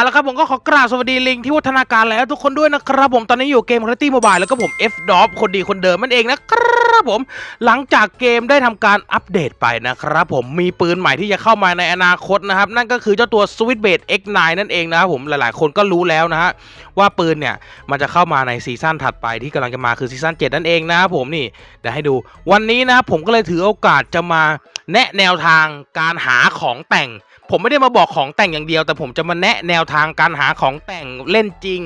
เอาละครับผมก็ขอกราบสวัสดีลิงที่วัฒนาการแล้วทุกคนด้วยนะครับผมตอนนี้อยู่เกม Quality Mobile แล้วก็ผม F d o p คนดีคนเดิมนั่นเองนะครับผมหลังจากเกมได้ทำการอัปเดตไปนะครับผมมีปืนใหม่ที่จะเข้ามาในอนาคตนะครับ นั่นก็คือเจ้าตัว Switchblade X9 นั่นเองนะครับผมหลายๆ คนก็รู้แล้วนะฮะว่าปืนเนี่ยมันจะเข้ามาในซีซั่นถัดไปที่กำลังจะมาคือซีซั่น7นั่นเองนะครับผมนี่เดี๋ยวให้ดูวันนี้นะครับผมก็เลยถือโอกาสจะมาแนะแนวทางการหาของแต่ง ผมไม่ได้มาบอกของแต่งอย่างเดียว แต่ผมจะมาแนะแนวทางการหาของแต่งเล่นจริง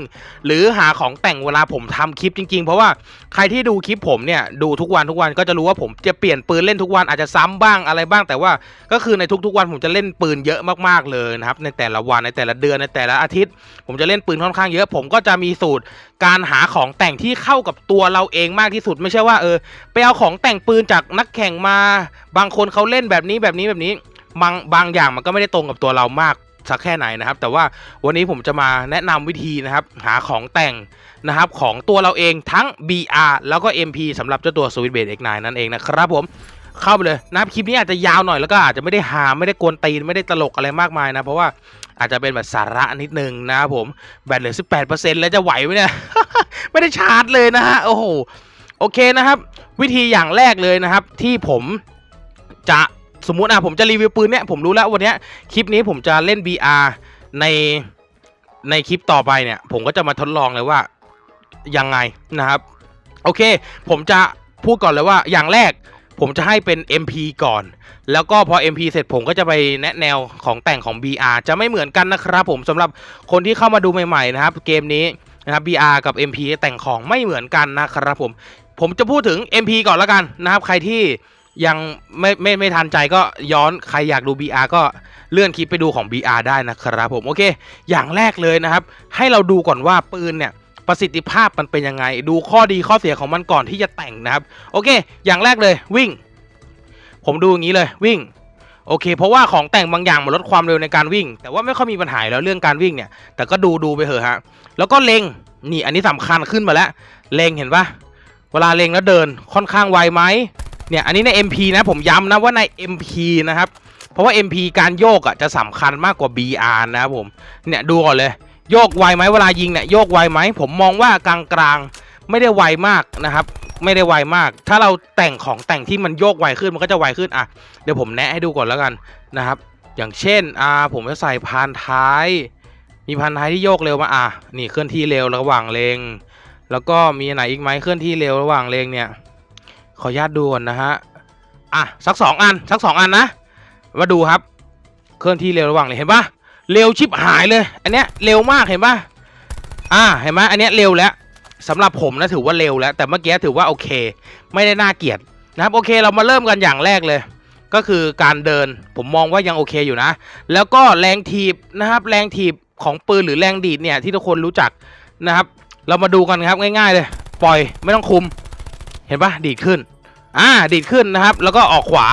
หรือหาของแต่งเวลาผมทำคลิปจริง ๆ เพราะว่าใครที่ดูคลิปผมเนี่ยดูทุกวันทุกวันก็จะรู้ว่าผมจะเปลี่ยนปืนเล่นทุกวันอาจจะซ้ำบ้างอะไรบ้าง แต่ว่าก็คือในทุกๆวันผมจะเล่นปืนเยอะมากๆเลยนะครับในแต่ละวันในแต่ละเดือนในแต่ละอาทิตย์ ผมจะเล่นปืนค่อนข้างเยอะผมก็จะมีสูตรการหาของแต่งที่เข้ากับตัวเราเองมากที่สุดไม่ใช่ว่าเออไปเอาของแต่งปืนจากนักแข่งมา บางคนเขาเล่นแบบนี้แบบนี้แบบนี้ บางบางอย่างมันก็ไม่ได้ตรงกับตัวเรามากสักแค่ไหนนะครับ แต่ว่าวันนี้ผมจะมาแนะนำวิธีนะครับ หาของแต่งนะครับ ของตัวเราเองทั้ง BR แล้วก็ MP สำหรับเจ้าตัว Switchblade X9 นั่นเองนะครับผมเข้าไปเลยนะครับคลิปนี้อาจจะยาวหน่อยแล้วก็อาจจะไม่ได้หาไม่ได้กวนตีนไม่ได้ตลกอะไรมากมายนะ เพราะว่าอาจจะเป็นแบบสาระนิดนึงนะครับผมแบตเหลือ 18%แล้วจะไหวไหมเนี่ยไม่ได้ชาร์จเลยนะฮะโอ้โหโอเคนะครับ วิธีอย่างแรกเลยนะครับ ที่ผมจะ สมมุติอะผมจะรีวิวปืนเนี่ยผมรู้แล้ววันเนี้ยคลิปนี้ผมจะเล่น BR ในในคลิปต่อไปเนี่ย ผมก็จะมาทดลองเลยว่ายังไงนะครับ โอเค ผมจะพูดก่อนเลยว่าอย่างแรกผมจะให้เป็น MP ก่อน แล้วก็พอ MP เสร็จผมก็จะไปแนะแนวของแต่งของ BR จะไม่เหมือนกันนะครับผมสำหรับคนที่เข้ามาดูใหม่ๆนะครับ เกมนี้นะครับ BR กับ MP แต่งของไม่เหมือนกันนะครับผม ผมจะพูดถึง MP ก่อนแล้วกันนะครับ ใครที่ ยังไม่ไม่ไม่ทันใจก็ย้อนใครอยากดู BR ก็เลื่อนคลิปไปดูของ BR ได้นะครับผมโอเค อย่างแรกเลยนะครับ ให้เราดูก่อนว่าปืนเนี่ยประสิทธิภาพมันเป็นยังไง ดูข้อดีข้อเสียของมันก่อนที่จะแต่งนะครับ โอเค อย่างแรกเลยวิ่ง ผมดูอย่างนี้เลยวิ่งโอเค เพราะว่าของแต่งบางอย่างมันลดความเร็วในการวิ่ง แต่ว่าไม่ค่อยมีปัญหาแล้วเรื่องการวิ่งเนี่ย แต่ก็ดูดูไปเถอะฮะ แล้วก็เล็ง นี่อันนี้สำคัญขึ้นมาแล้ว เล็งเห็นปะเวลาเล็งแล้วเดินค่อนข้างไวไหม เนี่ยอันนี้ใน MP นะผมย้ำนะว่าใน MP นะครับ เพราะว่า MP การโยกอะจะสำคัญมากกว่า BR นะครับผมเนี่ยดูก่อนเลย โยกไวไหมเวลายิงเนี่ยโยกไวไหมผมมองว่ากลางๆไม่ได้ไวมากนะครับไม่ได้ไวมาก ถ้าเราแต่งของแต่งที่มันโยกไวขึ้นมันก็จะไวขึ้นอะเดี๋ยวผมแนะให้ดูก่อนแล้วกันนะครับ อย่างเช่นอ่าผมจะใส่พานท้าย มีพานท้ายที่โยกเร็วมาอะนี่เคลื่อนที่เร็วระหว่างเลงแล้วก็มีอันไหนอีกไหมเคลื่อนที่เร็วระหว่างเลงเนี่ย ขออนุญาตดูก่อนนะฮะ อะ สักสองอัน สักสองอันนะ มาดูครับ เคลื่อนที่เร็วระหว่างเลยเห็นปะเร็วชิบหายเลย อันเนี้ยเร็วมากเห็นปะอ่า เห็นไหมอันเนี้ยเร็วแล้วสำหรับผมนะถือว่าเร็วแล้ว แต่เมื่อกี้ถือว่าโอเค ไม่ได้น่าเกลียดนะครับโอเคเรามาเริ่มกันอย่างแรกเลย ก็คือการเดินผมมองว่ายังโอเคอยู่นะ แล้วก็แรงถีบนะครับ แรงถีบของปืนหรือแรงดีดเนี่ยที่ทุกคนรู้จักนะครับ เรามาดูกันครับง่าย ๆ เลย ปล่อยไม่ต้องคุม ห็นปะดีดขึ้น อ่า ดีดขึ้นนะครับ แล้วก็ออกขวา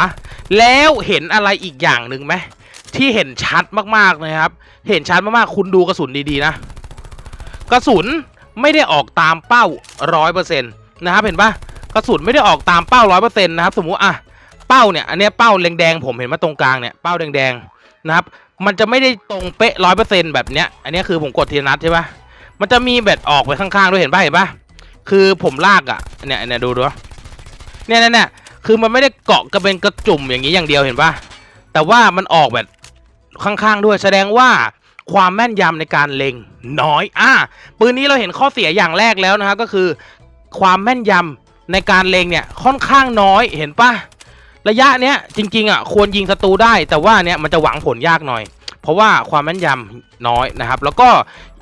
แล้วเห็นอะไรอีกอย่างหนึ่งไหมที่เห็นชัดมากๆนะครับ เห็นชัดมากๆ คุณดูกระสุนดีๆนะ กระสุนไม่ได้ออกตามเป้าร้อยเปอร์เซ็นต์นะครับเห็นปะกระสุนไม่ได้ออกตามเป้าร้อยเปอร์เซ็นต์นะครับ สมมุติอะเป้าเนี่ยอันนี้เป้าแดงๆผมเห็นมาตรงกลางเนี่ยเป้าแดงๆนะครับ มันจะไม่ได้ตรงเป๊ะร้อยเปอร์เซ็นต์แบบเนี้ยอันนี้คือผมกดทีนัดใช่ปะมันจะมีแบบออกไปข้างๆด้วยเห็นปะเห็นปะ คือผมลากอะเนี่ยเนี่ยดูดูเนี่ยเนี่ยเนี่ยคือมันไม่ได้เกาะกระเป็นกระจุ่มอย่างนี้อย่างเดียวเห็นปะแต่ว่ามันออกแบบข้างๆด้วยแสดงว่าความแม่นยำในการเล็งน้อยอะปืนนี้เราเห็นข้อเสียอย่างแรกแล้วนะครับก็คือ ความแม่นยำในการเล็งเนี่ยค่อนข้างน้อยเห็นปะระยะเนี้ยจริงๆอะควรยิงศัตรูได้ แต่ว่าเนี่ยมันจะหวังผลยากหน่อย เพราะว่าความแม่นยำน้อยนะครับ แล้วก็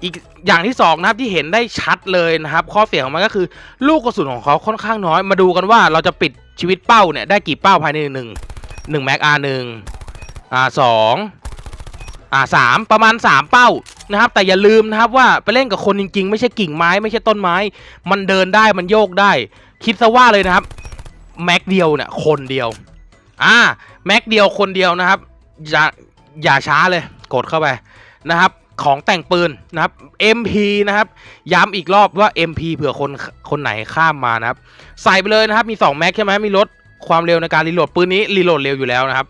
อีกอย่างที่สองนะครับที่เห็นได้ชัดเลยนะครับ ข้อเสียของมันก็คือ ลูกกระสุนของเขาค่อนข้างน้อย มาดูกันว่าเราจะปิดชีวิตเป้าเนี่ยได้กี่เป้าภายในหนึ่งหนึ่งแม็กอาร์หนึ่งอ่าสองอ่าสามประมาณสามเป้านะครับ แต่อย่าลืมนะครับว่าไปเล่นกับคนจริง ๆ ไม่ใช่กิ่งไม้ไม่ใช่ต้นไม้ มันเดินได้มันโยกได้ คิดซะว่าเลยนะครับแม็กเดียวเนี่ยคนเดียวอ่าแม็กเดียวคนเดียวนะครับอย่าอย่าช้าเลยกดเข้าไปนะครับ ของแต่งปืนนะครับ MP นะครับ ย้ำอีกรอบว่า MP เผื่อคนคนไหนข้ามมานะครับ ใส่ไปเลยนะครับ มี2แม็กใช่ไหมมีลดความเร็วในการรีโหลดปืนนี้รีโหลดเร็วอยู่แล้วนะครับ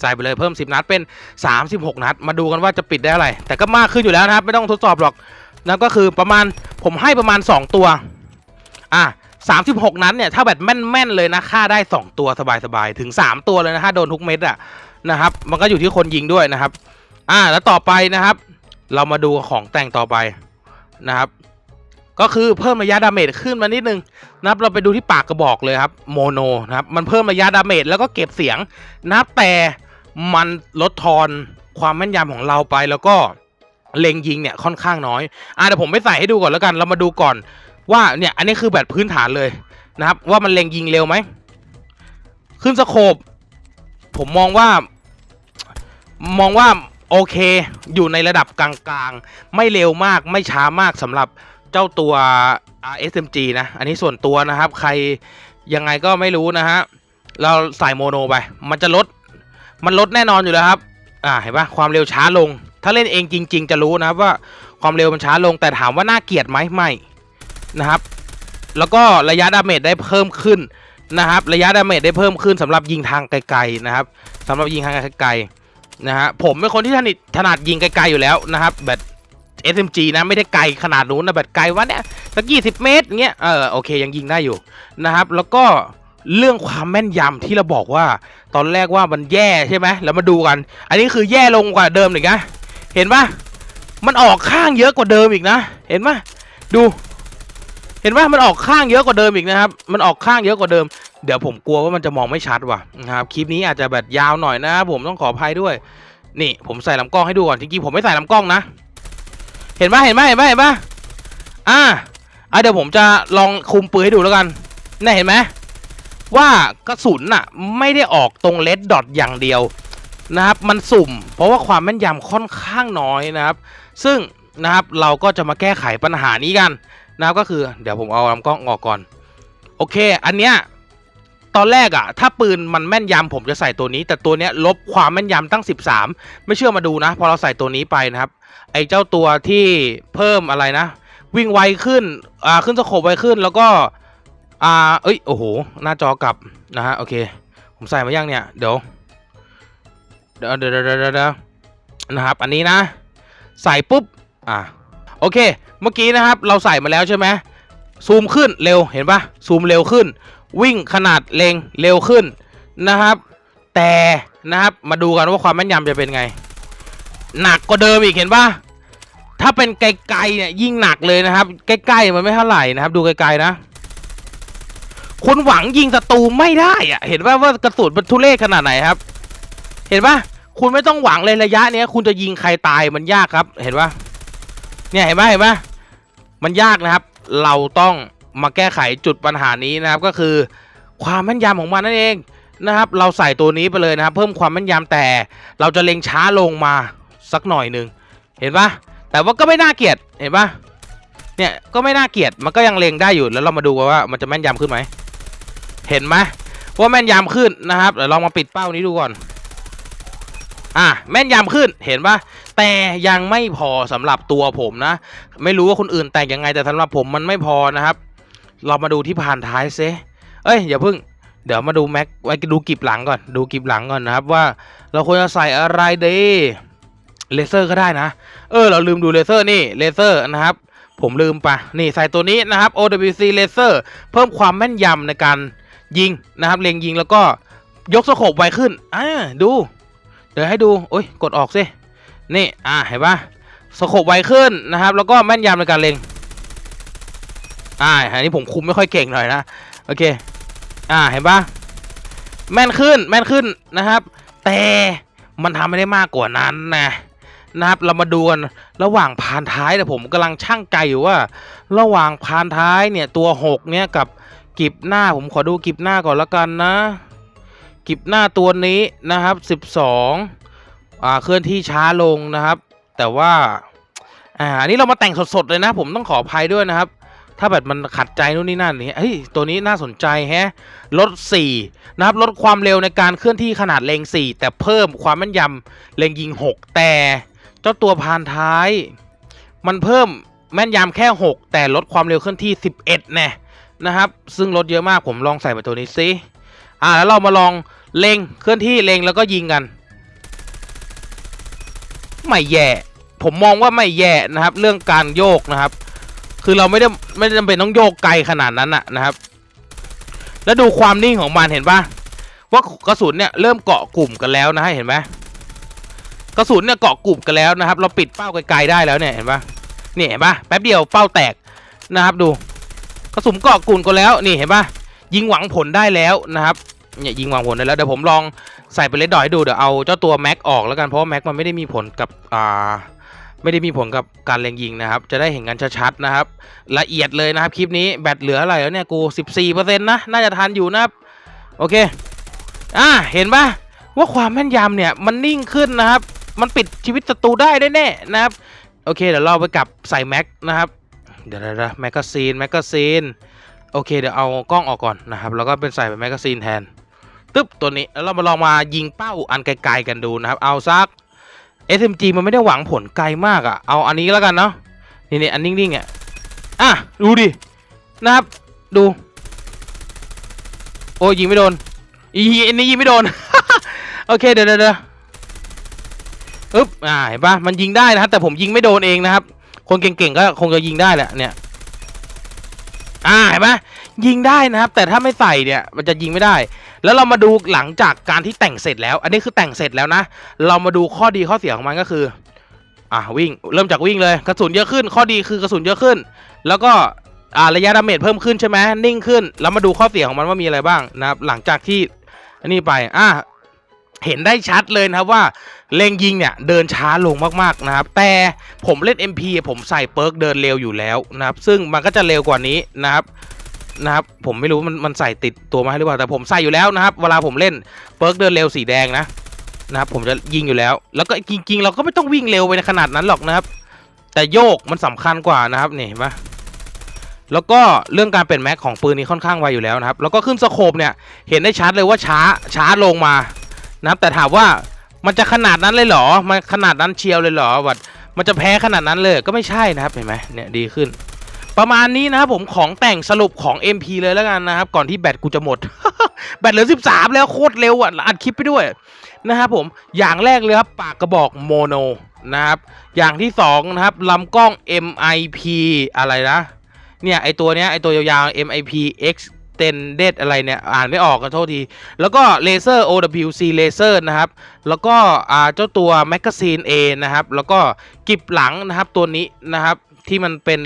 ใส่ไปเลยเพิ่ม 10 นัดเป็น 36 นัด มาดูกันว่าจะปิดได้อะไร แต่ก็มากขึ้นอยู่แล้วนะครับ ไม่ต้องทดสอบหรอกนั่นก็คือประมาณผมให้ประมาณ 2 ตัว อะ 36 นัดเนี่ย ถ้าแบบแม่นๆเลยนะฆ่าได้ 2 ตัวสบายๆ ถึง 3 ตัวเลยนะถ้าโดนทุกเม็ดอะนะครับ มันก็อยู่ที่คนยิงด้วยนะครับ อ่าแล้วต่อไปนะครับ เรามาดูของแต่งต่อไปนะครับ ก็คือเพิ่มระยะดาเมจขึ้นมานิดนึงนะครับเราไปดูที่ปากกระบอกเลยครับโมโนนะครับมันเพิ่มระยะดาเมจแล้วก็เก็บเสียงนะครับแต่มันลดทอนความแม่นยำของเราไปแล้วก็เล็งยิงเนี่ยค่อนข้างน้อยอ่าเดี๋ยวผมไปใส่ให้ดูก่อนแล้วกันเรามาดูก่อนว่าเนี่ยอันนี้คือแบบพื้นฐานเลยนะครับ ว่ามันเล็งยิงเร็วไหมขึ้นสโคปผมมองว่ามองว่า โอเค อยู่ในระดับกลางๆ ไม่เร็วมากไม่ช้ามากสำหรับเจ้าตัว SMG นะ อันนี้ส่วนตัวนะครับ ใครยังไงก็ไม่รู้นะฮะ เราใส่โมโนไป มันจะลด มันลดแน่นอนอยู่แล้วครับ อ่า เห็นปะความเร็วช้าลง ถ้าเล่นเองจริง ๆ จะรู้นะครับว่าความเร็วมันช้าลง แต่ถามว่าน่าเกลียดไหมไม่นะครับ แล้วก็ระยะดาเมจได้เพิ่มขึ้นนะครับ ระยะดาเมจได้เพิ่มขึ้นสำหรับยิงทางไกลๆนะครับสำหรับยิงทางไกลๆ นะฮะผมเป็นคนที่ถนัดถนัดยิงไกลๆอยู่แล้วนะครับแบบ SMG นะไม่ได้ไกลขนาดนู้นนะแบบไกลว่าเนี่ยสักยี่สิบเมตรเงี้ยเออโอเคยังยิงได้อยู่นะครับ แล้วก็เรื่องความแม่นยำที่เราบอกว่า ตอนแรกว่ามันแย่ใช่ไหมแล้วมาดูกัน อันนี้คือแย่ลงกว่าเดิมอีกนะเห็นปะมันออกข้างเยอะกว่าเดิมอีกนะ เห็นปะดู เห็นว่ามันออกข้างเยอะกว่าเดิมอีกนะครับ มันออกข้างเยอะกว่าเดิม เดี๋ยวผมกลัวว่ามันจะมองไม่ชัดว่ะนะครับคลิปนี้อาจจะแบบยาวหน่อยนะครับผมต้องขออภัยด้วย นี่ผมใส่ลำกล้องให้ดูก่อนจริงๆผมไม่ใส่ลำกล้องนะ เห็นปะเห็นปะเห็นปะเห็นปะอ่าอะเดี๋ยวผมจะลองคุมปืนให้ดูแล้วกันนี่เห็นไหมว่ากระสุนน่ะไม่ได้ออกตรงเลดดอทอย่างเดียวนะครับมันสุ่ม เพราะว่าความแม่นยำค่อนข้างน้อยนะครับ ซึ่งนะครับเราก็จะมาแก้ไขปัญหานี้กันนะครับก็คือเดี๋ยวผมเอาลำกล้องออกก่อน โอเค อันเนี้ย ตอนแรกอะถ้าปืนมันแม่นยำผมจะใส่ตัวนี้ แต่ตัวเนี้ยลบความแม่นยำตั้ง 13 ไม่เชื่อมาดูนะ พอเราใส่ตัวนี้ไปนะครับ ไอ้เจ้าตัวที่เพิ่มอะไรนะ วิ่งไวขึ้นอ่าขึ้นสโคปไวขึ้นแล้วก็อ่าเอ้ยโอ้โห หน้าจอกลับนะฮะโอเค ผมใส่มายังเนี่ยเดี๋ยวเดี๋ยวเดี๋ยวเดี๋ยวเดี๋ยวเดี๋ยวนะครับ อันนี้นะ ใส่ปุ๊บอ่าโอเค เมื่อกี้นะครับ เราใส่มาแล้วใช่ไหมซูมขึ้นเร็วเห็นปะซูมเร็วขึ้น วิ่งขนาดเลงเร็วขึ้นนะครับ แต่นะครับมาดูกันว่าความแม่นยำจะเป็นไง หนักกว่าเดิมอีกเห็นปะถ้าเป็นไกลๆเนี่ยยิ่งหนักเลยนะครับ ใกล้ๆมันไม่เท่าไหร่นะครับ ดูไกลๆนะคุณหวังยิงศัตรูไม่ได้อะเห็นปะว่ากระสุนมันทุเรศขนาดไหนครับ เห็นปะคุณไม่ต้องหวังเลยระยะเนี้ย คุณจะยิงใครตายมันยากครับ เห็นปะเนี่ยเห็นไหมเห็นไหมมันยากนะครับ เราต้อง มาแก้ไขจุดปัญหานี้นะครับก็คือ ความแม่นยำของมันนั่นเองนะครับ เราใส่ตัวนี้ไปเลยนะครับ เพิ่มความแม่นยำแต่ เราจะเล็งช้าลงมาสักหน่อยหนึ่งเห็นปะแต่ว่าก็ไม่น่าเกลียดเห็นปะเนี่ยก็ไม่น่าเกลียดมันก็ยังเล็งได้อยู่แล้วเรามาดูกันว่ามันจะแม่นยำขึ้นไหมเห็นไหมว่าแม่นยำขึ้นนะครับเดี๋ยวลองมาปิดเป้านี้ดูก่อนอะแม่นยำขึ้นเห็นปะแต่ยังไม่พอสำหรับตัวผมนะ ไม่รู้ว่าคนอื่นแต่งยังไงแต่สำหรับผมมันไม่พอนะครับ เรามาดูที่ผ่านท้ายเซเอ้ยอย่าเพิ่ง เดี๋ยวมาดูแม็กไว้ดูกิบหลังก่อน ดูกิบหลังก่อนนะครับว่าเราควรจะใส่อะไรดีเลเซอร์ก็ได้นะ เออ เราลืมดูเลเซอร์นี่เลเซอร์นะครับ ผมลืมไปนี่ใส่ตัวนี้นะครับ OWC Laser เพิ่มความแม่นยำในการยิงนะครับ เล็งยิงแล้วก็ยกสโคปไวขึ้นอ่าดู เดี๋ยวให้ดูโอ้ยกดออกสินี่อ่าเห็นปะสโคบไวขึ้นนะครับ แล้วก็แม่นยำในการเล็ง อ่าอันนี้ผมคุมไม่ค่อยเก่งหน่อยนะ โอเค อ่า เห็นปะแม่นขึ้น แม่นขึ้นนะครับ แต่มันทำไม่ได้มากกว่านั้นนะนะครับ เรามาดูกันระหว่างพานท้ายแต่ผมกำลังช่างใจอยู่ว่า ระหว่างพานท้ายเนี่ยตัวหกเนี่ยกับกิบหน้าผมขอดูกิบหน้าก่อนละกันนะ กิบหน้าตัวนี้นะครับสิบสองอ่าเคลื่อนที่ช้าลงนะครับ แต่ว่าอ่าอันนี้เรามาแต่งสดๆเลยนะ ผมต้องขออภัยด้วยนะครับ ถ้าแบบมันขัดใจนู่นนี่นั่นนี่เฮ้ยตัวนี้น่าสนใจแฮะลด4นะครับลดความเร็วในการเคลื่อนที่ขนาดเลง4 แต่เพิ่มความแม่นยำเลงยิง 6 แต่เจ้าตัวพานท้าย มันเพิ่มแม่นยำแค่ 6 แต่ลดความเร็วเคลื่อนที่ 11แน่นะครับ ซึ่งลดเยอะมากผมลองใส่มาตัวนี้ซิอ่าแล้วเรามาลองเลงเคลื่อนที่เลงแล้วก็ยิงกัน ไม่แย่ ผมมองว่าไม่แย่นะครับ เรื่องการโยกนะครับ คือเราไม่ได้ไม่จำเป็นต้องโยกไกลขนาดนั้นอะนะครับ แล้วดูความนิ่งของมันเห็นปะว่ากระสุนเนี่ยเริ่มเกาะกลุ่มกันแล้วนะฮะเห็นไหมกระสุนเนี่ยเกาะกลุ่มกันแล้วนะครับ เราปิดเป้าไกลๆได้แล้วเนี่ยเห็นปะนี่เห็นปะแป๊บเดียวเป้าแตกนะครับดู กระสุนเกาะกลุ่มกันแล้วนี่เห็นปะยิงหวังผลได้แล้วนะครับเนี่ยยิงหวังผลได้แล้วเดี๋ยวผมลองใส่ไปเลดดอยให้ดูเดี๋ยวเอาเจ้าตัวแม็กออกแล้วกันเพราะว่าแม็กมันไม่ได้มีผลกับอ่า ไม่ได้มีผลกับการเล็งยิงนะครับ จะได้เห็นกันชัดๆนะครับ ละเอียดเลยนะครับคลิปนี้แบตเหลืออะไรแล้วเนี่ยกู 14%นะน่าจะทันอยู่นะครับ โอเคอ่าเห็นปะว่าความแม่นยำเนี่ยมันนิ่งขึ้นนะครับ มันปิดชีวิตศัตรูได้แน่ๆนะครับ โอเคเดี๋ยวเราไปกลับใส่แม็กนะครับ เดี๋ยวๆแมกกาซีนแมกกาซีนโอเคเดี๋ยวเอากล้องออกก่อนนะครับ แล้วก็เป็นใส่เป็นแมกกาซีนแทนตึ๊บตัวนี้แล้วเรามาลองมายิงเป้าอันไกลๆกันดูนะครับ เอาซัก SMG มันไม่ได้หวังผลไกลมากอะ่ะ เอาอันนี้แล้วกันเนาะ นี่นี่อันนิ่งๆอะ อะ ดูดิ นะครับ ดู โอ้ยยิงไม่โดน อีอันนี้ยิงไม่โดน โอเคเดี๋ยวเดี๋ยวเดี๋ยวอึ๊บ อ่า เห็นปะมันยิงได้นะครับแต่ผมยิงไม่โดนเองนะครับ คนเก่งๆ ก็คงจะยิงได้แหละ เนี่ย อ่า เห็นปะยิงได้นะครับ แต่ถ้าไม่ใส่เนี่ย มันจะยิงไม่ได้ แล้วเรามาดูหลังจากการที่แต่งเสร็จแล้ว อันนี้คือแต่งเสร็จแล้วนะ เรามาดูข้อดีข้อเสียของมันก็คืออะวิ่งเริ่มจากวิ่งเลยกระสุนเยอะขึ้น ข้อดีคือกระสุนเยอะขึ้น แล้วก็อ่าระยะดาเมจเพิ่มขึ้นใช่ไหมนิ่งขึ้น แล้วมาดูข้อเสียของมันว่ามีอะไรบ้างนะครับหลังจากที่อันนี้ไปอะเห็นได้ชัดเลยนะครับว่าเล็งยิงเนี่ยเดินช้าลงมากๆนะครับ แต่ผมเล่น MP ผมใส่เปิร์กเดินเร็วอยู่แล้วนะครับ ซึ่งมันก็จะเร็วกว่านี้นะครับ นะครับผมไม่รู้มันมันใส่ติดตัวมาให้หรือเปล่าแต่ผมใส่อยู่แล้วนะครับ เวลาผมเล่นเปิร์กเดินเร็วสีแดงนะนะครับผมจะยิงอยู่แล้ว แล้วก็จริง ๆ เราก็ไม่ต้องวิ่งเร็วไปในขนาดนั้นหรอกนะครับ แต่โยกมันสำคัญกว่านะครับนี่เห็นปะแล้วก็เรื่องการเปลี่ยนแม็กของปืนนี้ค่อนข้างไวอยู่แล้วนะครับ แล้วก็ขึ้นสโคปเนี่ยเห็นได้ชัดเลยว่าช้าช้าลงมานะครับ แต่ถามว่ามันจะขนาดนั้นเลยเหรอ มันขนาดนั้นเชียวเลยเหรอวัดมันจะแพ้ขนาดนั้นเลยก็ไม่ใช่นะครับเห็นไหมเนี่ยดีขึ้น ประมาณนี้นะครับผมของแต่งสรุปของ MP เลยแล้วกันนะครับ ก่อนที่แบตกูจะหมด แบตเหลือ 13 แล้วโคตรเร็วอะอัดคลิปไปด้วยนะครับผมอย่างแรกเลยครับปากกระบอกโมโนนะครับอย่างที่สองนะครับลำกล้อง MIP อะไรนะเนี่ยไอตัวเนี้ยไอตัวยาวๆ MIP extended อะไรเนี่ย อ่านไม่ออกกันโทษที แล้วก็เลเซอร์ OWC เลเซอร์นะครับ แล้วก็อ่าเจ้าตัวแมกกาซีน A นะครับ แล้วก็กิบหลังนะครับตัวนี้นะครับ ที่มันเป็น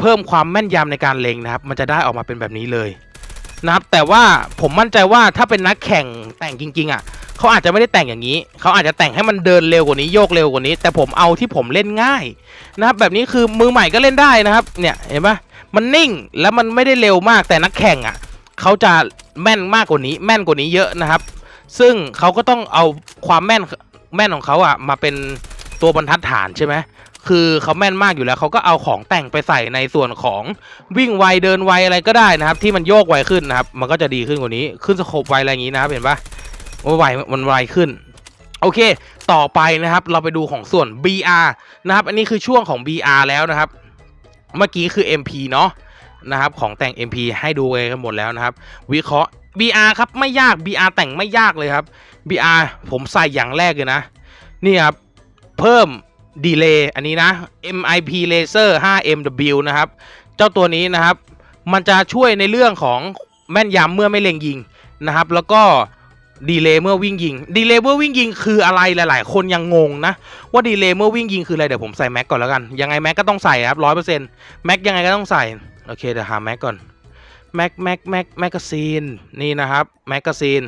เพิ่มความแม่นยำในการเล็งนะครับ มันจะได้ออกมาเป็นแบบนี้เลยนะครับแต่ว่าผมมั่นใจว่าถ้าเป็นนักแข่งแต่งจริงๆอะเขาอาจจะไม่ได้แต่งอย่างนี้ เขาอาจจะแต่งให้มันเดินเร็วกว่านี้โยกเร็วกว่านี้ แต่ผมเอาที่ผมเล่นง่ายนะครับแบบนี้คือมือใหม่ก็เล่นได้นะครับเนี่ยเห็นปะมันนิ่งแล้วมันไม่ได้เร็วมากแต่นักแข่งอะเขาจะแม่นมากกว่านี้ แม่นกว่านี้เยอะนะครับ ซึ่งเขาก็ต้องเอาความแม่นแม่นของเขาอะมาเป็นตัวบรรทัดฐานใช่ไหม คือเขาแม่นมากอยู่แล้วเขาก็เอาของแต่งไปใส่ในส่วนของวิ่งไวเดินไวอะไรก็ได้นะครับ ที่มันโยกไวขึ้นนะครับ มันก็จะดีขึ้นกว่านี้ขึ้นสโคปไวอะไรอย่างนี้นะครับเห็นปะว่าไวมันไวขึ้นโอเค ต่อไปนะครับเราไปดูของส่วน BR นะครับ อันนี้คือช่วงของ BR แล้วนะครับ เมื่อกี้คือ MP เนาะนะครับ ของแต่ง MP ให้ดูกันหมดแล้วนะครับ วิเคราะห์ BR ครับไม่ยาก BR แต่งไม่ยากเลยครับ BR ผมใส่อย่างแรกเลยนะ นี่ครับ เพิ่ม ดีเลย์อันนี้นะ MIP Laser 5MW นะครับ เจ้าตัวนี้นะครับ มันจะช่วยในเรื่องของแม่นยำเมื่อไม่เล็งยิงนะครับ แล้วก็ดีเลย์เมื่อวิ่งยิงดีเลย์เมื่อวิ่งยิงคืออะไรหลาย ๆ คนยังงงนะ ว่าดีเลย์เมื่อวิ่งยิงคืออะไรเดี๋ยวผมใส่แม็กก่อนแล้วกัน ยังไงแม็กก็ต้องใส่ครับร้อยเปอร์เซ็นต์แม็กยังไงก็ต้องใส่ โอเคเดี๋ยวหาแม็กก่อนแม็กแม็กแม็กแมกกาซีนนี่นะครับแมกกาซีน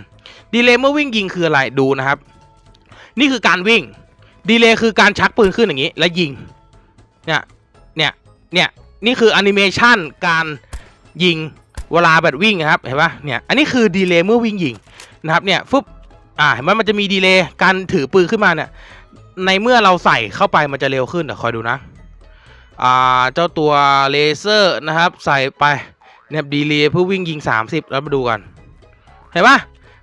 ดีเลย์เมื่อวิ่งยิงคืออะไรดูนะครับ นี่คือการวิ่ง ดีเลย์คือการชักปืนขึ้นอย่างนี้ แล้วยิง เนี่ย เนี่ย เนี่ย นี่คือแอนิเมชันการยิงเวลาแบบวิ่งนะครับ เห็นปะเนี่ย อันนี้คือดีเลย์เมื่อวิ่งยิงนะครับ เนี่ยฟึบ อ่า เห็นไหมมันจะมีดีเลย์การถือปืนขึ้นมาเนี่ย ในเมื่อเราใส่เข้าไปมันจะเร็วขึ้นเดี๋ยวคอยดูนะ อ่า เจ้าตัวเลเซอร์นะครับ ใส่ไป เนี่ยดีเลย์เพื่อวิ่งยิง 30 แล้วมาดูกัน เห็นปะ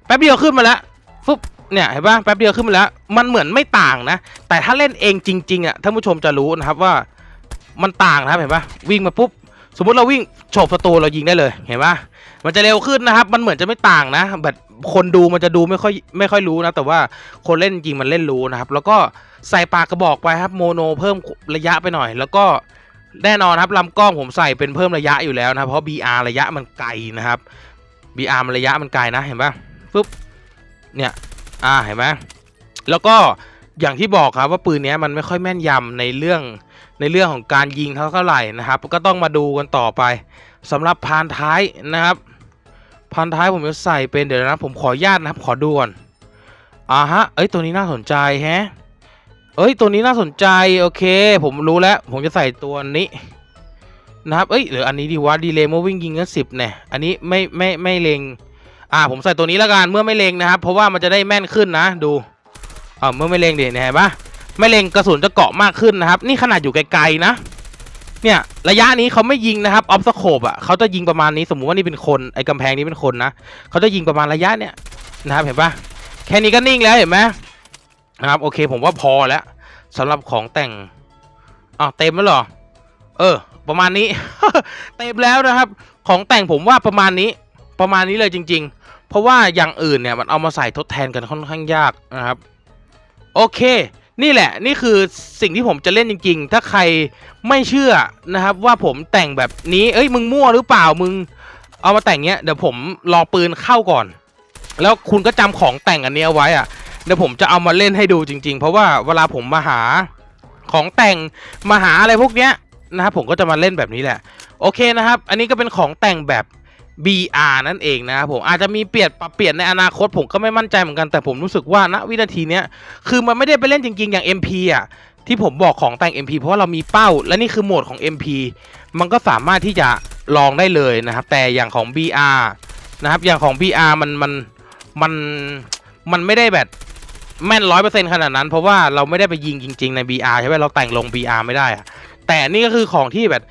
แป๊บเดียวขึ้นมาแล้วฟึบ เนี่ยเห็นปะแป๊บเดียวขึ้นมาแล้ว มันเหมือนไม่ต่างนะ แต่ถ้าเล่นเองจริงๆอะท่านผู้ชมจะรู้นะครับว่ามันต่างนะครับเห็นปะวิ่งมาปุ๊บสมมติเราวิ่งโฉบศัตรูเรายิงได้เลยเห็นปะมันจะเร็วขึ้นนะครับ มันเหมือนจะไม่ต่างนะแบบคนดูมันจะดูไม่ค่อยไม่ค่อยรู้นะ แต่ว่าคนเล่นจริงมันเล่นรู้นะครับ แล้วก็ใส่ปากกระบอกไปครับโมโนเพิ่มระยะไปหน่อย แล้วก็แน่นอนครับลำกล้องผมใส่เป็นเพิ่มระยะอยู่แล้วนะเพราะ BR ระยะมันไกลนะครับ BR มันระยะมันไกลนะเห็นป่ะปุ๊บเนี่ย อ่าเห็นไหมแล้วก็อย่างที่บอกครับว่าปืนนี้มันไม่ค่อยแม่นยำในเรื่องในเรื่องของการยิงเท่าเท่าไหร่นะครับ ก็ต้องมาดูกันต่อไปสำหรับพานท้ายนะครับ พานท้ายผมจะใส่เป็นเดี๋ยวนะผมขออนุญาตนะครับ ขอดูก่อนอ่าฮะเอ้ยตัวนี้น่าสนใจแฮะเอ้ยตัวนี้น่าสนใจโอเค ผมรู้แล้ว ผมจะใส่ตัวนี้นะครับเอ้ยหรืออันนี้ดีวะดีเลย์เมื่อวิ่งยิงกันสิบเนี่ยอันนี้ไม่ไม่ไม่เลง อ่าผมใส่ตัวนี้แล้วกันเมื่อไม่เลงนะครับ เพราะว่ามันจะได้แม่นขึ้นนะดูอ่าเมื่อไม่เลงเดี๋ยเห็นปะไม่เลงกระสุนจะเกาะมากขึ้นนะครับ นี่ขนาดอยู่ไกลๆนะเนี่ยระยะนี้เขาไม่ยิงนะครับออฟสโคปอะเขาจะยิงประมาณนี้สมมุติว่านี่เป็นคนไอ้กำแพงนี้เป็นคนนะเขาจะยิงประมาณระยะเนี่ยนะครับเห็นปะแค่นี้ก็นิ่งแล้วเห็นไหมนะครับโอเคผมว่าพอแล้วสำหรับของแต่งอ้าเต็มแล้วหรอ เออ ประมาณนี้ เต็มแล้วนะครับ ของแต่งผมว่าประมาณนี้ ประมาณนี้เลยจริง ๆ เพราะว่าอย่างอื่นเนี่ยมันเอามาใส่ทดแทนกันค่อนข้างยากนะครับ โอเค นี่แหละนี่คือสิ่งที่ผมจะเล่นจริง ๆ ถ้าใครไม่เชื่อนะครับ ว่าผมแต่งแบบนี้ เอ้ยมึงมั่วหรือเปล่ามึงเอามาแต่งเนี้ยเดี๋ยวผมรอปืนเข้าก่อน แล้วคุณก็จำของแต่งอันนี้ยไว้อะเดี๋ยวผมจะเอามาเล่นให้ดูจริง ๆ เพราะว่าเวลาผมมาหาของแต่งมาหาอะไรพวกเนี้ยนะครับผมก็จะมาเล่นแบบนี้แหละ โอเคนะครับ อันนี้ก็เป็นของแต่งแบบ BR นั่นเองนะครับผมอาจจะมีเปลี่ยนปรับเปลี่ยนในอนาคตผมก็ไม่มั่นใจเหมือนกันแต่ผมรู้สึกว่าณวินาทีเนี้ยคือมันไม่ได้ไปเล่นจริงๆอย่าง MP อะที่ผมบอกของแต่ง MP เพราะว่าเรามีเป้า และนี่คือโหมดของ MP มันก็สามารถที่จะลองได้เลยนะครับ แต่อย่างของ BR นะครับอย่างของ BR มันมันมันมันไม่ได้แบบแม่นร้อยเปอร์เซ็นต์ขนาดนั้น เพราะว่าเราไม่ได้ไปยิงจริง ๆใน BR ใช่ไหมเราแต่งลง BR ไม่ได้อะ แต่นี่ก็คือของที่แบบ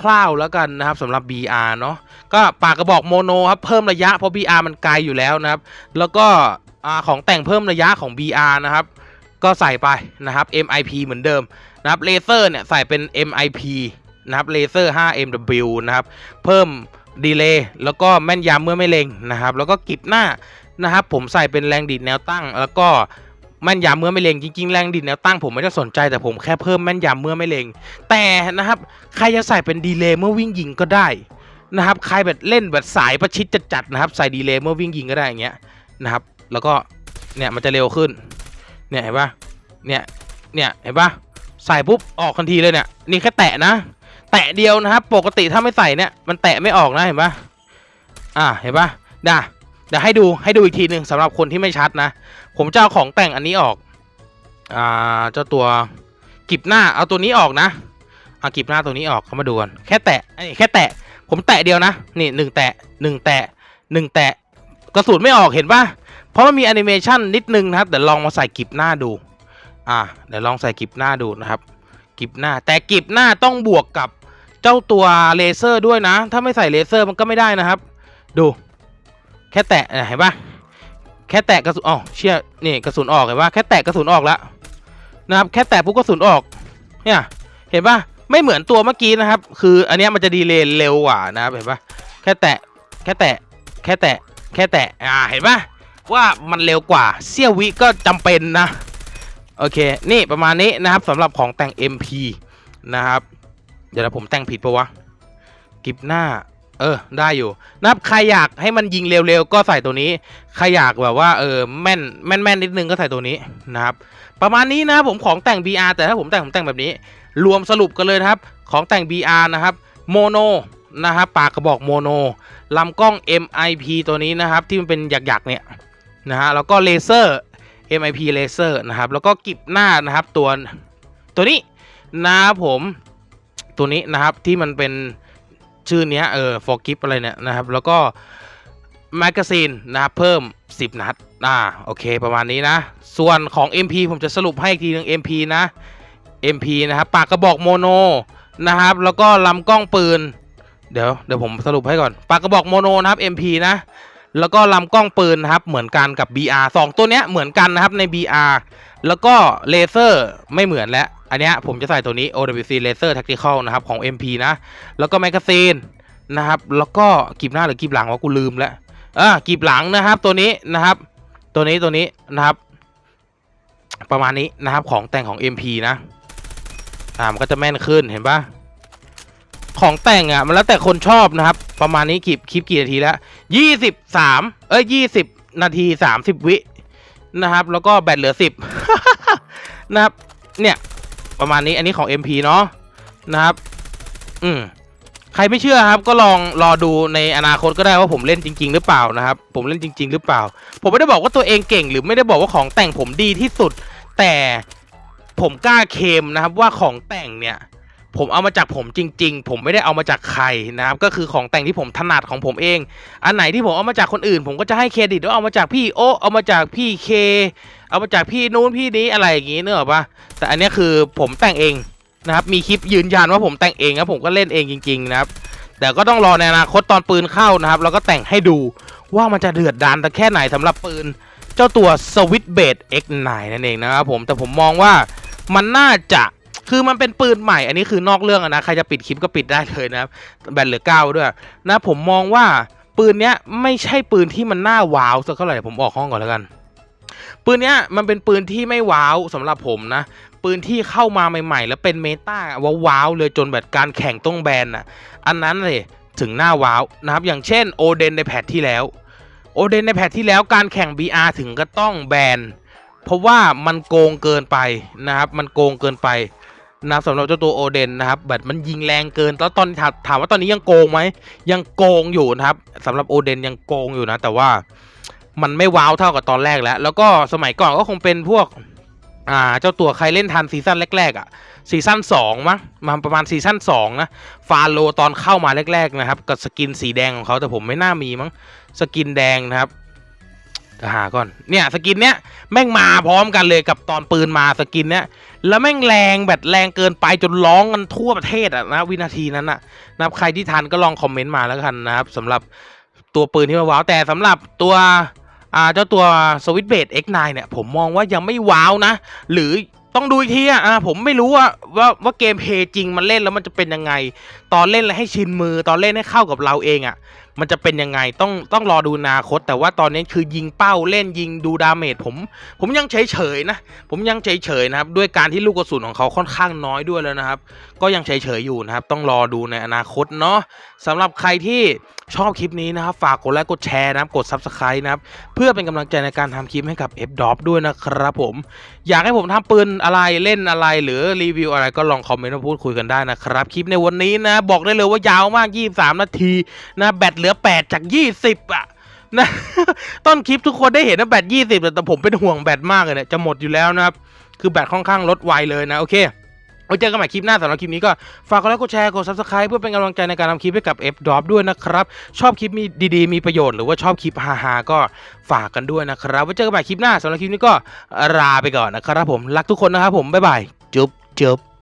คร่าวๆแล้วกันนะครับสำหรับ BR เนาะก็ปากกระบอกโมโนครับเพิ่มระยะเพราะ BR มันไกลอยู่แล้วนะครับ แล้วก็ของแต่งเพิ่มระยะของ BR นะครับก็ใส่ไปนะครับ MIP เหมือนเดิมนะครับเลเซอร์เนี่ยใส่เป็น MIP นะครับเลเซอร์ 5MW นะครับเพิ่มดีเลย์แล้วก็แม่นยำเมื่อไม่เล็งนะครับ แล้วก็กิบหน้านะครับ ผมใส่เป็นแรงดีดแนวตั้ง แล้วก็ แม่นยำเมื่อไม่เล็งจริงๆ แรงดีดแนวตั้งผมไม่ได้สนใจแต่ผมแค่เพิ่มแม่นยำเมื่อไม่เล็ง แต่นะครับใครจะใส่เป็นดีเลย์เมื่อวิ่งยิงก็ได้นะครับใครแบบเล่นแบบสายประชิดจัดๆนะครับ ใส่ดีเลย์เมื่อวิ่งยิงก็ได้อย่างเงี้ยนะครับ แล้วก็เนี่ยมันจะเร็วขึ้นเนี่ยเห็นปะเนี่ยเนี่ยเห็นปะใส่ปุ๊บออกทันทีเลยเนี่ยนี่แค่แตะนะ แตะเดียวนะครับ ปกติถ้าไม่ใส่เนี่ยมันแตะไม่ออกนะเห็นปะอ่าเห็นปะนะเดี๋ยวให้ดูให้ดูอีกทีหนึ่งสำหรับคนที่ไม่ชัดนะ ผมจะเอาของแต่งอันนี้ออก อ่าเจ้าตัวกิบหน้าเอาตัวนี้ออกนะเอากิบหน้าตัวนี้ออกเข้ามาดูกันแค่แตะไอ้แค่แตะ ผมแตะเดียวนะนี่หนึ่งแตะหนึ่งแตะหนึ่งแตะกระสุนไม่ออกเห็นปะเพราะมันมีแอนิเมชันนิดนึงนะครับเดี๋ยวลองมาใส่กิบหน้าดู อ่าเดี๋ยวลองใส่กิบหน้าดูนะครับ กิบหน้า แต่กิบหน้าต้องบวกกับเจ้าตัวเลเซอร์ด้วยนะ ถ้าไม่ใส่เลเซอร์มันก็ไม่ได้นะครับ ดู แค่แตะเห็นปะ แค่แตะกระสุนอ๋อเชี่ยนี่กระสุนออกเห็นปะแค่แตะกระสุนออกแล้วนะครับแค่แตะปุ๊บกระสุนออกเนี่ยเห็นปะไม่เหมือนตัวเมื่อกี้นะครับ คืออันนี้มันจะดีเลย์เร็วกว่านะครับเห็นปะแค่แตะแค่แตะแค่แตะแค่แตะอ่าเห็นปะว่ามันเร็วกว่าเสี้ยววิก็จำเป็นนะโอเค นี่ประมาณนี้นะครับสำหรับของแต่ง MP นะครับ เดี๋ยวผมแต่งผิดปะวะกิบหน้า เออ ได้อยู่นะครับใครอยากให้มันยิงเร็วๆ ก็ใส่ตัวนี้ ใครอยากแบบว่า เออ แม่น แม่นแม่นนิดนึงก็ใส่ตัวนี้นะครับ ประมาณนี้นะผมของแต่ง BR แต่ถ้าผมแต่งผมแต่งแบบนี้ รวมสรุปกันเลยครับ ของแต่ง BR นะครับโมโนนะครับปากกระบอกโมโนลำกล้อง MIP ตัวนี้นะครับ ที่มันเป็นหยักๆเนี่ยนะฮะแล้วก็เลเซอร์ MIP เลเซอร์นะครับ แล้วก็กิบหน้านะครับตัวตัวนี้นะครับผมตัวนี้นะครับที่มันเป็น ชื่อเนี้ยเออ for gift อะไรเนี่ยนะครับ แล้วก็แมกกาซีนนะครับเพิ่ม 10 นัด อ่า โอเค ประมาณนี้นะ ส่วนของ MP ผมจะสรุปให้อีกทีหนึง MP นะ MP นะครับ ปากกระบอกโมโนนะครับ แล้วก็ลำกล้องปืน เดี๋ยว เดี๋ยวผมสรุปให้ก่อน ปากกระบอกโมโนนะครับ MP นะ แล้วก็ลำกล้องปืนนะครับเหมือนกันกับ BR สองตัวเนี้ยเหมือนกันนะครับใน BR แล้วก็เลเซอร์ไม่เหมือนแล้ว อันเนี้ยผมจะใส่ตัวนี้ OWC Laser Tactical นะครับของ MP นะ แล้วก็แมกกาซีนนะครับ แล้วก็กีบหน้าหรือกีบหลังวะกูลืมแล้วอ่ากีบหลังนะครับตัวนี้นะครับ ตัวนี้ตัวนี้นะครับ ประมาณนี้นะครับของแต่งของ MP นะอ่ามันก็จะแม่นขึ้นเห็นปะ ของแต่งอะมันแล้วแต่คนชอบนะครับ ประมาณนี้คลิปคลิปกี่นาทีแล้วยี่สิบสามเอ้ยยี่สิบนาทีสามสิบวินะครับ แล้วก็แบตเหลือสิบนะครับ เนี่ยประมาณนี้อันนี้ของ MP เนาะนะครับ อืมใครไม่เชื่อครับ ก็ลองรอดูในอนาคตก็ได้ว่าผมเล่นจริง ๆ หรือเปล่านะครับ ผมเล่นจริง ๆ หรือเปล่า ผมไม่ได้บอกว่าตัวเองเก่ง หรือไม่ได้บอกว่าของแต่งผมดีที่สุด แต่ผมกล้าเคมนะครับว่าของแต่งเนี่ย ผมเอามาจากผมจริง ๆ ผมไม่ได้เอามาจากใครนะครับ ก็คือของแต่งที่ผมถนัดของผมเอง อันไหนที่ผมเอามาจากคนอื่น ผมก็จะให้เครดิตว่าเอามาจากพี่โอเอามาจากพี่เค เอามาจากพี่นู้นพี่นี้อะไรอย่างงี้เนอะปะแต่อันนี้คือผมแต่งเองนะครับมีคลิปยืนยันว่าผมแต่งเองนะผมก็เล่นเองจริง ๆ นะครับ แต่ก็ต้องรอในอนาคตตอนปืนเข้านะครับ แล้วก็แต่งให้ดูว่ามันจะเดือดดานแต่แค่ไหนสำหรับปืน เจ้าตัว Switch b a d X9 นั่นเองนะครับผมแต่ผมมองว่ามันน่าจะ คือมันเป็นปืนใหม่ อันนี้คือนอกเรื่องอนะ ใครจะปิดคลิปก็ปิดได้เลยนะครับ แบตเหลือเก้าด้วย นะผมมองว่าปืนเนี้ยไม่ใช่ปืนที่มันน่าว้าวสักเท่าไหร่ผมออกห้องก่อนแล้วกัน ปืนเนี้ยมันเป็นปืนที่ไม่ว้าวสำหรับผมนะ ปืนที่เข้ามาใหม่ ๆ แล้วเป็นเมตาว้าวๆเลยจนแบบการแข่งต้องแบนอะ อันนั้นเลยถึงหน้าว้าวนะครับ อย่างเช่นโอเดนในแพทที่แล้วโอเดนในแพทที่แล้วการแข่ง BR ถึงก็ต้องแบน เพราะว่ามันโกงเกินไปนะครับ มันโกงเกินไป นะครับสำหรับเจ้าตัวโอเดนนะครับแบบมันยิงแรงเกินแล้วตอนถามว่าตอนนี้ยังโกงไหมยังโกงอยู่นะครับสำหรับโอเดนยังโกงอยู่นะ แต่ว่ามันไม่ว้าวเท่ากับตอนแรกแล้ว แล้วก็สมัยก่อนก็คงเป็นพวกอ่าเจ้าตัวใครเล่นทันซีซั่นแรกๆอะซีซั่นสองมั้งมาประมาณซีซั่นสองนะฟาโลตอนเข้ามาแรกๆนะครับกับสกินสีแดงของเขาแต่ผมไม่น่ามีมั้งสกินแดงนะครับ หาก่อนเนี่ยสกินเนี้ยแม่งมาพร้อมกันเลยกับตอนปืนมาสกินเนี้ยแล้วแม่งแรงแบบแรงเกินไปจนร้องกันทั่วประเทศอะนะวินาทีนั้นอะนะครับใครที่ทันก็ลองคอมเมนต์มาแล้วกันนะครับสำหรับตัวปืนที่มาว้าวแต่สำหรับตัวอ่าเจ้าตัว Switch b a d X9 เนี่ยผมมองว่ายังไม่ว้าวนะ หรือต้องดูอีกทีอะผมไม่รู้ว่าว่าว่าเกมเพย์จริงมันเล่นแล้วมันจะเป็นยังไง ตอนเล่นแล้วให้ชินมือตอนเล่นให้เข้ากับเราเองอะ มันจะเป็นยังไงต้องต้องรอดูอนาคต แต่ว่าตอนนี้คือยิงเป้าเล่นยิงดูดาเมจผม ผมยังเฉยเฉยๆนะ ผมยังเฉยเฉยๆนะครับ ด้วยการที่ลูกกระสุนของเขาค่อนข้างน้อยด้วยแล้วนะครับ ก็ยังเฉยเฉยๆอยู่นะครับ ต้องรอดูในอนาคตเนาะสำหรับใครที่ชอบคลิปนี้นะครับ ฝากกดไลค์กดแชร์นะครับ กด Subscribe นะครับ เพื่อเป็นกำลังใจในการทำคลิปให้กับ F d o p ด้วยนะครับผม อยากให้ผมทำปืนอะไรเล่นอะไร หรือรีวิวอะไรก็ลองคอมเมนต์มาพูดคุยกันได้นะครับ คลิปในวันนี้นะ บอกได้เลยว่ายาวมาก 23 นาทีนะแบตเหลือ 8 จาก 20 อะนะต้นคลิปทุกคนได้เห็นนะแบต 20 แต่ผมเป็นห่วงแบตมากเลยเนี่ยจะหมดอยู่แล้วนะครับ คือแบตค่อนข้างลดไวเลยนะ โอเคไว้เจอกันใหม่คลิปหน้าสำหรับคลิปนี้ก็ ฝากกดไลค์กดแชร์กด subscribe เพื่อเป็นกำลังใจในการทำคลิปให้กับ F d o p ด้วยนะครับ ชอบคลิปมีดีๆ มีประโยชน์หรือว่าชอบคลิปฮาๆก็ฝากกันด้วยนะครับไว้เจอกันใหม่คลิปหน้าสำหรับคลิปนี้ก็ลาไปก่อนนะครับผมรักทุกคนนะครับผมบ๊ายบายจุ๊บจุ๊บ